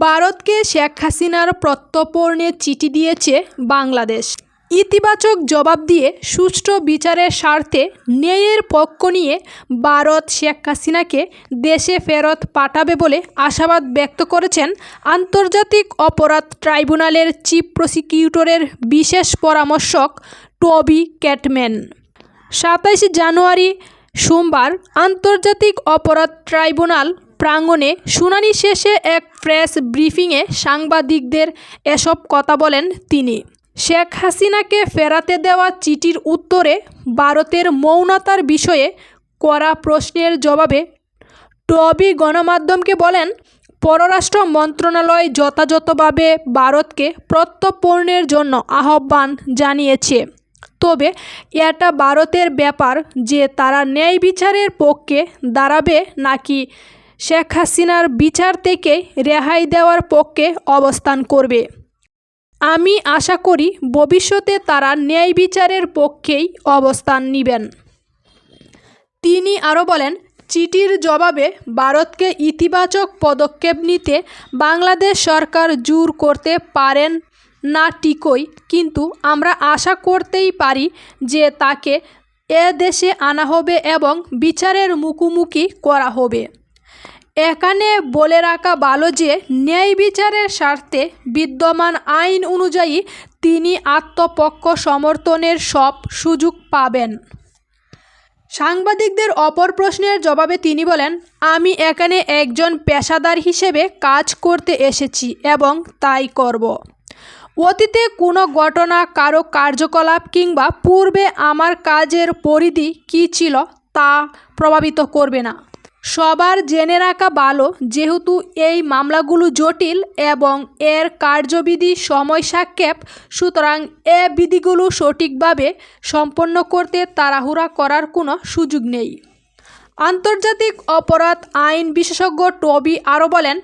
ভারতকে শেখ হাসিনার প্রত্যর্পণে চিঠি দিয়েছে বাংলাদেশ। ইতিবাচক জবাব দিয়ে সুষ্ঠু বিচারের স্বার্থে ন্যায়ের পক্ষ নিয়ে ভারত শেখ হাসিনাকে দেশে ফেরত পাঠাবে বলে আশাবাদ ব্যক্ত করেছেন আন্তর্জাতিক অপরাধ ট্রাইব্যুনালের চিফ প্রসিকিউটরের বিশেষ পরামর্শক টবি ক্যাটম্যান। সাতাইশে জানুয়ারি সোমবার আন্তর্জাতিক অপরাধ ট্রাইব্যুনাল প্রাঙ্গণে শুনানি শেষে এক প্রেস ব্রিফিংয়ে সাংবাদিকদের এসব কথা বলেন তিনি। শেখ হাসিনাকে ফেরাতে দেওয়া চিঠির উত্তরে ভারতের মৌনতার বিষয়ে করা প্রশ্নের জবাবে টবি গণমাধ্যমকে বলেন, পররাষ্ট্র মন্ত্রণালয় যথাযথভাবে ভারতকে প্রত্যর্পণের জন্য আহ্বান জানিয়েছে। তবে এটা ভারতের ব্যাপার যে তারা ন্যায় বিচারের পক্ষে দাঁড়াবে নাকি শেখ হাসিনার বিচার থেকে রেহাই দেওয়ার পক্ষে অবস্থান করবে। আমি আশা করি ভবিষ্যতে তারা ন্যায় বিচারের পক্ষেই অবস্থান নেবেন। তিনি আরও বলেন, চিঠির জবাবে ভারতকে ইতিবাচক পদক্ষেপ নিতে বাংলাদেশ সরকার জোর করতে পারেন না ঠিকই, কিন্তু আমরা আশা করতেই পারি যে তাকে এ দেশে আনা হবে এবং বিচারের মুখোমুখি করা হবে। এখানে বলে রাখা ভালো যে, ন্যায় বিচারের স্বার্থে বিদ্যমান আইন অনুযায়ী তিনি আত্মপক্ষ সমর্থনের সব সুযোগ পাবেন। সাংবাদিকদের অপর প্রশ্নের জবাবে তিনি বলেন, আমি এখানে একজন পেশাদার হিসেবে কাজ করতে এসেছি এবং তাই করব। অতীতে কোনো ঘটনা, কারও কার্যকলাপ কিংবা পূর্বে আমার কাজের পরিধি কী ছিল তা প্রভাবিত করবে না। সবার জেনে রাখা ভালো যেহেতু এই মামলাগুলো জটিল এবং এর কার্যবিধি সময় সাক্ষেপ সুতরাং এ বিধিগুলো সঠিকভাবে সম্পন্ন করতে তাড়াহুড়া করার কোনো সুযোগ নেই। আন্তর্জাতিক অপরাধ আইন বিশেষজ্ঞ টবি আরও বলেন,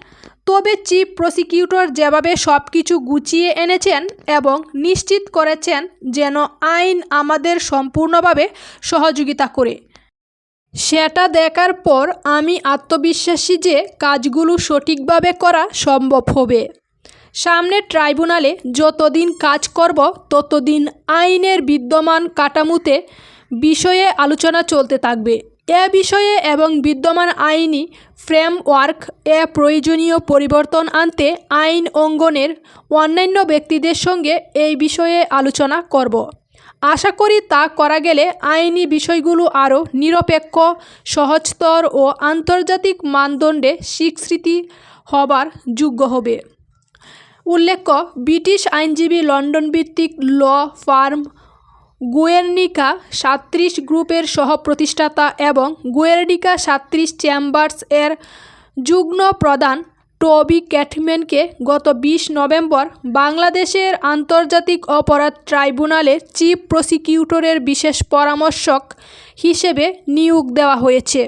তবে চিফ প্রসিকিউটর যেভাবে সব কিছু গুছিয়ে এনেছেন এবং নিশ্চিত করেছেন যেন আইন আমাদের সম্পূর্ণভাবে সহযোগিতা করে। সেটা দেখার পর আমি আত্মবিশ্বাসী যে কাজগুলো সঠিকভাবে করা সম্ভব হবে। সামনে ট্রাইব্যুনালে যতদিন কাজ করব, ততদিন আইনের বিদ্যমান কাঠামোতে বিষয়ে আলোচনা চলতে থাকবে। এ বিষয়ে এবং বিদ্যমান আইনি ফ্রেমওয়ার্ক, এ প্রয়োজনীয় পরিবর্তন আনতে আইন অঙ্গনের অন্যান্য ব্যক্তিদের সঙ্গে এই বিষয়ে আলোচনা করব। আশা করি তা করা গেলে আইনি বিষয়গুলো আরও নিরপেক্ষ, সহজতর ও আন্তর্জাতিক মানদণ্ডে স্বীকৃতি হবার যোগ্য হবে। উল্লেখ্য, ব্রিটিশ আইনজীবী লন্ডন ভিত্তিক ল ফার্ম গুয়ের্নিকা সাত্রিশ গ্রুপের সহ-প্রতিষ্ঠাতা এবং গুয়ের্নিকা সাত্রিশ চেম্বার্স এর যুগ্ম প্রধান টবি ক্যাটম্যানকে গত বিশ নভেম্বর বাংলাদেশের আন্তর্জাতিক অপরাধ ট্রাইব্যুনালে চিফ প্রসিকিউটরের বিশেষ পরামর্শক হিসেবে নিয়োগ দেওয়া হয়েছে।